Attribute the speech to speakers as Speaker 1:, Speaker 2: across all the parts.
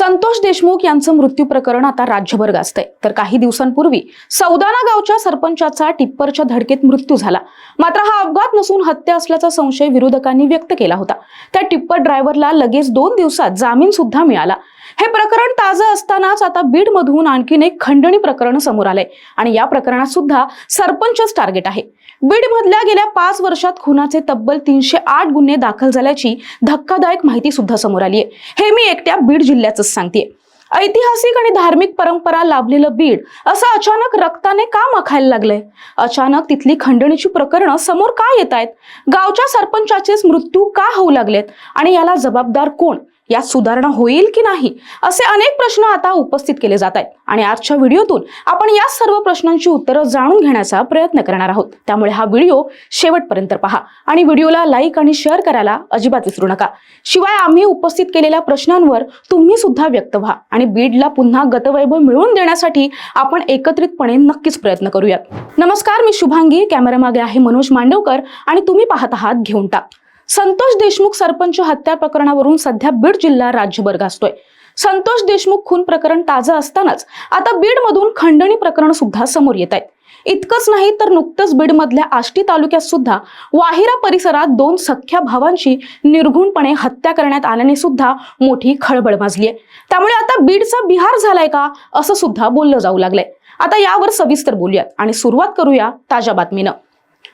Speaker 1: संतोष देशमुख यांचं मृत्यू प्रकरण आता राज्यभर गाजतंय. तर काही दिवसांपूर्वी सौदाना गावच्या सरपंचाचा टिप्परच्या धडकेत मृत्यू झाला. मात्र हा अपघात नसून हत्या असल्याचा संशय विरोधकांनी व्यक्त केला होता. त्या टिप्पर ड्रायव्हरला लगेच दोन दिवसात जामीन सुद्धा मिळाला. हे प्रकरण ताजं असतानाच आता बीडमधून आणखीन एक खंडणी प्रकरण समोर आलंय. आणि या प्रकरणात सुद्धा सरपंचच टार्गेट आहे. बीडमधल्या गेल्या पाच वर्षात खुनाचे तब्बल तीनशे आठ गुन्हे दाखल झाल्याची धक्कादायक माहिती सुद्धा समोर आली आहे हे मी एकट्या बीड जिल्ह्याचंच सांगते ऐतिहासिक आणि धार्मिक परंपरा लाभलेलं बीड असं अचानक रक्ताने का मखायला लागलंय? अचानक तिथली खंडणीची प्रकरणं समोर का येत आहेत गावच्या सरपंचाचेच मृत्यू का होऊ लागलेत? आणि याला जबाबदार कोण? यात सुधारणा होईल की नाही असे अनेक प्रश्न आता उपस्थित केले जात आहेत. आणि आजच्या व्हिडिओतून आपण या सर्व प्रश्नांची उत्तरं जाणून घेण्याचा प्रयत्न करणार आहोत. त्यामुळे हा व्हिडिओ शेवटपर्यंत पहा आणि व्हिडिओला लाईक आणि शेअर करायला अजिबात विसरू नका. शिवाय आम्ही उपस्थित केलेल्या प्रश्नांवर तुम्ही सुद्धा व्यक्त व्हा आणि बीडला पुन्हा गतवैभव मिळवून देण्यासाठी आपण एकत्रितपणे नक्कीच प्रयत्न करूयात. नमस्कार मी शुभांगी. कॅमेरामागे आहे मनोज मांडवकर आणि तुम्ही पाहत आहात घेऊन टाक. संतोष देशमुख सरपंच हत्या प्रकरणावरून सध्या बीड जिल्हा राज्यभर गाजतोय संतोष देशमुख खून प्रकरण ताजं असतानाच आता बीडमधून खंडणी प्रकरण सुद्धा समोर येत आहेत. इतकंच नाही तर नुकतंच बीडमधल्या आष्टी तालुक्यात सुद्धा वाहिरा परिसरात दोन सख्या भावांची निर्घुणपणे हत्या करण्यात आल्याने सुद्धा मोठी खळबळ माजली आहे. त्यामुळे आता बीडचा बिहार झालाय का असं सुद्धा बोललं जाऊ लागलंय. आता यावर सविस्तर बोलूयात आणि सुरुवात करूया ताज्या बातमीनं.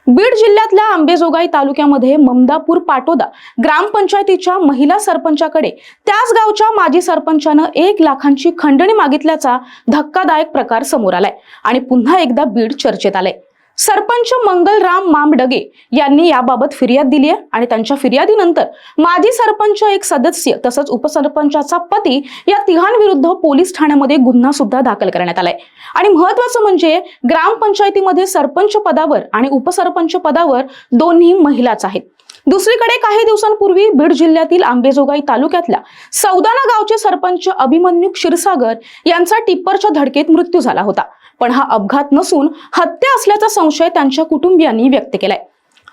Speaker 1: बीड जिल्ह्यातल्या आंबेजोगाई तालुक्यामध्ये ममदापूर पाटोदा ग्रामपंचायतीच्या महिला सरपंचाकडे त्याच गावच्या माजी सरपंचानं एक लाखांची खंडणी मागितल्याचा धक्कादायक प्रकार समोर आलाय. आणि पुन्हा एकदा बीड चर्चेत आलाय. सरपंच मंगलराम मामडगे यांनी याबाबत फिर्याद दिली आहे आणि त्यांच्या फिर्यादीनंतर माजी सरपंच एक सदस्य तसंच उपसरपंचाचा पती या तिघांविरुद्ध पोलीस ठाण्यामध्ये गुन्हा सुद्धा दाखल करण्यात आलाय. आणि महत्वाचं म्हणजे ग्रामपंचायतीमध्ये सरपंच पदावर आणि उपसरपंच पदावर दोन्ही महिलाच आहेत. दुसरीकडे काही दिवसांपूर्वी बीड जिल्ह्यातील आंबेजोगाई तालुक्यातल्या सौदाना गावचे सरपंच अभिमन्यू क्षीरसागर यांचा टिप्परच्या धडकेत मृत्यू झाला होता. पण हा अपघात नसून हत्या असल्याचा संशय त्यांच्या कुटुंबियांनी व्यक्त केलाय.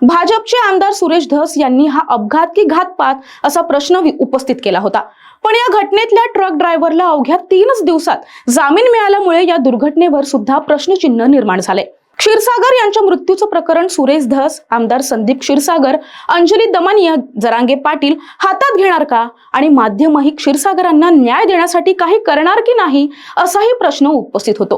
Speaker 1: भाजपचे आमदार सुरेश धस यांनी हा अपघात की घातपात असा प्रश्न उपस्थित केला होता. पण या घटनेतल्या ट्रक ड्रायव्हरला अवघ्या तीनच दिवसात जामीन मिळाल्यामुळे या दुर्घटनेवर सुद्धा प्रश्नचिन्ह निर्माण झाले क्षीरसागर यांच्या मृत्यूचं प्रकरण सुरेश धस आमदार संदीप क्षीरसागर अंजली दमानिया जरांगे पाटील हातात घेणार का? आणि माध्यमही क्षीरसागरांना न्याय देण्यासाठी काही करणार की नाही? असाही प्रश्न उपस्थित होतो.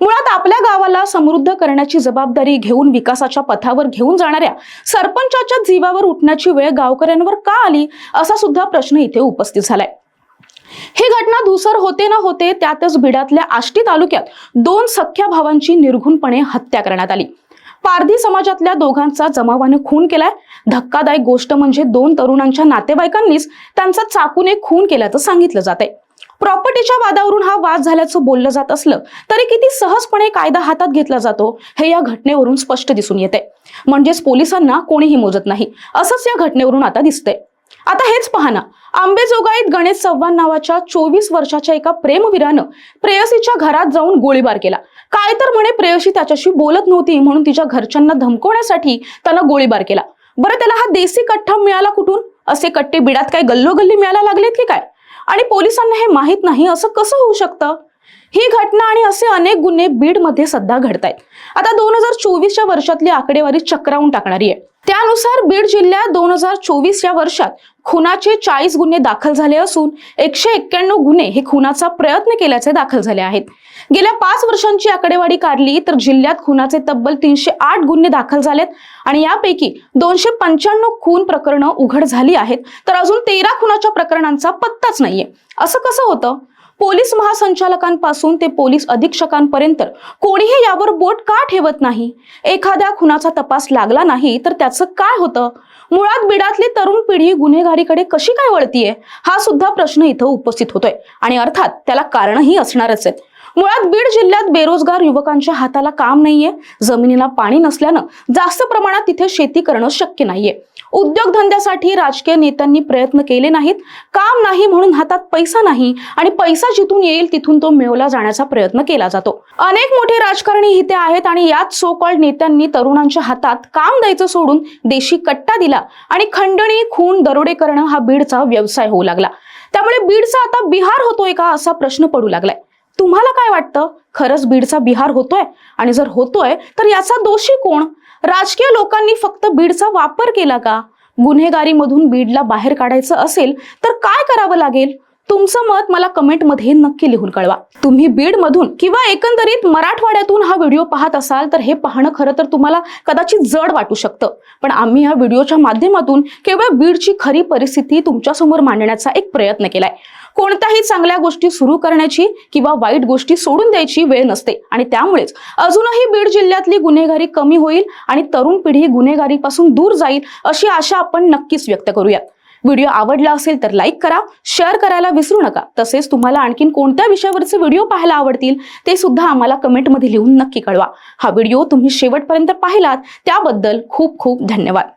Speaker 1: मुळात आपल्या गावाला समृद्ध करण्याची जबाबदारी घेऊन विकासाच्या पथावर घेऊन जाणाऱ्या सरपंचाच्या जीवावर उठण्याची वेळ गावकऱ्यांवर का आली? असा सुद्धा प्रश्न इथे उपस्थित झालाय. ही घटना धुसर होते ना होते त्यातच बिडातल्या आष्टी तालुक्यात दोन सख्या भावांची निर्घुणपणे हत्या करण्यात आली. पारधी समाजातल्या दोघांचा जमावाने खून केलाय. धक्कादायक गोष्ट म्हणजे दोन तरुणांच्या नातेवाईकांनीच त्यांचा चाकूने खून केल्याचं सांगितलं जात आहे प्रॉपर्टीच्या वादावरून हा वाद झाल्याचं बोललं जात असलं तरी किती सहजपणे कायदा हातात घेतला जातो हे या घटनेवरून स्पष्ट दिसून येते म्हणजेच पोलिसांना कोणीही मोजत नाही. असंच या घटनेवरून आता दिसतंय. आता हेच पहा ना. आंबेजोगाईत गणेश चव्हाण नावाच्या चोवीस वर्षाच्या एका प्रेमवीरानं प्रेयसीच्या घरात जाऊन गोळीबार केला. काय तर म्हणे प्रेयसी त्याच्याशी बोलत नव्हती म्हणून तिच्या घरच्यांना धमकवण्यासाठी त्यानं गोळीबार केला. बरं त्याला हा देसी कट्ठा मिळाला कुठून? असे कट्टे बिडात काय गल्लोगल्ली मिळायला लागलेत की काय? आणि पोलिसांना हे माहीत नाही असं कसं होऊ शकतं? ही घटना आणि असे अनेक गुन्हे बीडमध्ये सध्या घडत आहेत आता दोन हजार चोवीसच्या वर्षातली आकडेवारी चक्रावून टाकणारी आहे. त्यानुसार बीड जिल्ह्यात दोन हजार चोवीस या वर्षात खुनाचे चाळीस गुन्हे दाखल झाले असून एकशे एक्क्याण्णव गुन्हे हे खुनाचा प्रयत्न केल्याचे दाखल झाले आहेत. गेल्या पाच वर्षांची आकडेवारी काढली तर जिल्ह्यात खुनाचे तब्बल तीनशे आठ गुन्हे दाखल झालेत आणि यापैकी दोनशे पंच्याण्णव खून प्रकरणं उघड झाली आहेत. तर अजून तेरा खुनाच्या प्रकरणांचा पत्ताच नाहीये. असं कसं होतं? पोलीस महासंचालकांपासून ते पोलीस अधीक्षकांपर्यंत कोणीही यावर बोट का ठेवत नाही? एखाद्या खुनाचा तपास लागला नाही तर त्याचं काय होतं? मुळात बिडातली तरुण पिढी गुन्हेगारीकडे कशी काय वळतीये? हा सुद्धा प्रश्न इथं उपस्थित होतोय. आणि अर्थात त्याला कारणही असणारच आहेत मुळात बीड जिल्ह्यात बेरोजगार युवकांच्या हाताला काम नाहीये जमिनीला पाणी नसल्यानं जास्त प्रमाणात तिथे शेती करणं शक्य नाहीये. उद्योगधंद्यासाठी राजकीय नेत्यांनी प्रयत्न केले नाहीत काम नाही म्हणून हातात पैसा नाही आणि पैसा जिथून येईल तिथून तो मिळवला जाण्याचा प्रयत्न केला जातो. अनेक मोठे राजकारणी इथे आहेत आणि याच सो कॉल्ड नेत्यांनी तरुणांच्या हातात काम द्यायचं सोडून देशी कट्टा दिला आणि खंडणी खून दरोडे करणं हा बीडचा व्यवसाय होऊ लागला. त्यामुळे बीडचा आता बिहार होतोय का असा प्रश्न पडू लागलाय. तुम्हाला काय वाटतं? खरंच बीडचा बिहार होतोय? आणि जर होतोय तर याचा दोषी कोण? राजकीय लोकांनी फक्त बीडचा वापर केला का? गुन्हेगारीमधून बीडला बाहेर काढायचं असेल तर काय करावं लागेल? तुमचं मत मला कमेंटमध्ये नक्की लिहून कळवा. तुम्ही बीडमधून किंवा एकंदरीत मराठवाड्यातून हा व्हिडिओ पाहत असाल तर हे पाहणं खरं तर तुम्हाला कदाचित जड वाटू शकतं. पण आम्ही या व्हिडिओच्या माध्यमातून केवळ बीडची खरी परिस्थिती तुमच्यासमोर मांडण्याचा एक प्रयत्न केलाय. कोणत्याही चांगल्या गोष्टी सुरू करण्याची किंवा वाईट गोष्टी सोडून द्यायची वेळ नसते. आणि त्यामुळेच अजूनही बीड जिल्ह्यातली गुन्हेगारी कमी होईल आणि तरुण पिढी गुन्हेगारीपासून दूर जाईल अशी आशा आपण नक्कीच व्यक्त करूयात. व्हिडिओ आवडला असेल तर लाईक करा शेअर करायला विसरू नका. तसेच तुम्हाला आणखीन कोणत्या विषयावरचे व्हिडिओ पाहायला आवडतील ते सुद्धा आम्हाला कमेंटमध्ये लिहून नक्की कळवा. हा व्हिडिओ तुम्ही शेवटपर्यंत पाहिलात त्याबद्दल खूप खूप धन्यवाद.